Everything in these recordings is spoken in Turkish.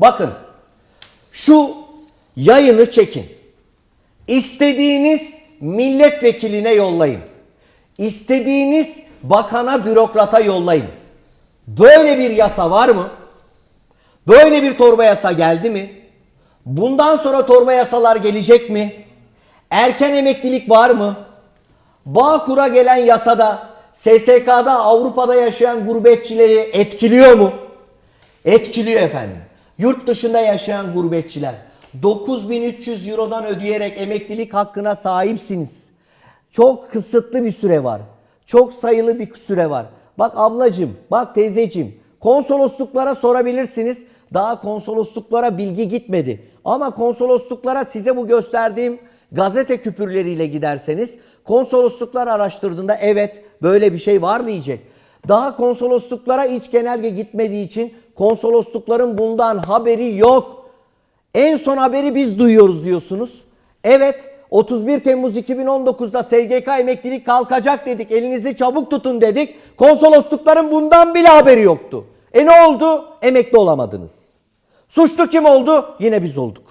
Bakın şu yayını çekin. İstediğiniz milletvekiline yollayın. İstediğiniz bakana, bürokrata yollayın. Böyle bir yasa var mı? Böyle bir torba yasa geldi mi? Bundan sonra torba yasalar gelecek mi? Erken emeklilik var mı? Bağkur'a gelen yasada SSK'da Avrupa'da yaşayan gurbetçileri etkiliyor mu? Etkiliyor efendim. Yurt dışında yaşayan gurbetçiler 9300 Euro'dan ödeyerek emeklilik hakkına sahipsiniz. Çok kısıtlı bir süre var. Çok sayılı bir süre var. Bak ablacım, bak teyzeciğim. Konsolosluklara sorabilirsiniz. Daha konsolosluklara bilgi gitmedi. Ama konsolosluklara size bu gösterdiğim gazete küpürleriyle giderseniz konsolosluklar araştırdığında evet böyle bir şey var diyecek. Daha konsolosluklara iç genelge gitmediği için konsoloslukların bundan haberi yok. En son haberi biz duyuyoruz diyorsunuz. Evet 31 Temmuz 2019'da SGK emeklilik kalkacak dedik. Elinizi çabuk tutun dedik. Konsoloslukların bundan bile haberi yoktu. E ne oldu? Emekli olamadınız. Suçlu kim oldu? Yine biz olduk.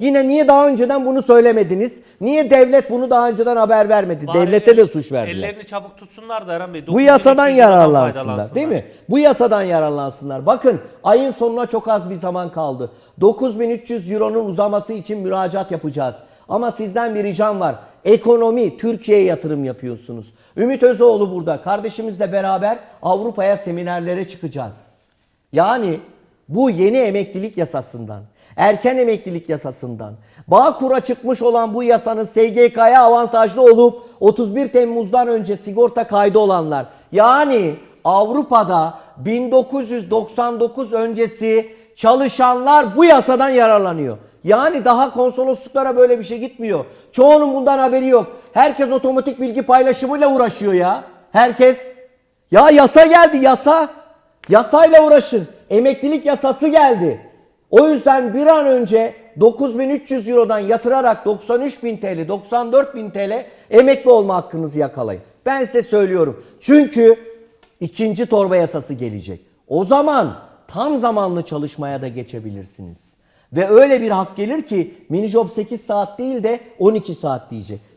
Yine niye daha önceden bunu söylemediniz? Niye devlet bunu daha önceden haber vermedi? Bari Devlete de suç verdiler. Ellerini çabuk tutsunlar da Eren Bey. Bu 9200 yasadan yararlansınlar değil mi? Bu yasadan yararlansınlar. Bakın ayın sonuna çok az bir zaman kaldı. 9300 euronun uzaması için müracaat yapacağız. Ama sizden bir ricam var. Ekonomi, Türkiye'ye yatırım yapıyorsunuz. Ümit Özoğlu burada. Kardeşimizle beraber Avrupa'ya seminerlere çıkacağız. Yani bu yeni emeklilik yasasından, erken emeklilik yasasından, Bağkur'a çıkmış olan bu yasanın SGK'ya avantajlı olup 31 Temmuz'dan önce sigorta kaydı olanlar, yani Avrupa'da 1999 öncesi çalışanlar bu yasadan yararlanıyor. Yani daha konsolosluklara böyle bir şey gitmiyor. Çoğunun bundan haberi yok. Herkes otomatik bilgi paylaşımıyla uğraşıyor ya. Herkes. Ya yasa geldi yasa. Yasayla uğraşın. Emeklilik yasası geldi. O yüzden bir an önce 9300 Euro'dan yatırarak 93.000 TL, 94.000 TL emekli olma hakkınızı yakalayın. Ben size söylüyorum. Çünkü ikinci torba yasası gelecek. O zaman tam zamanlı çalışmaya da geçebilirsiniz. Ve öyle bir hak gelir ki minijob 8 saat değil de 12 saat diyecek.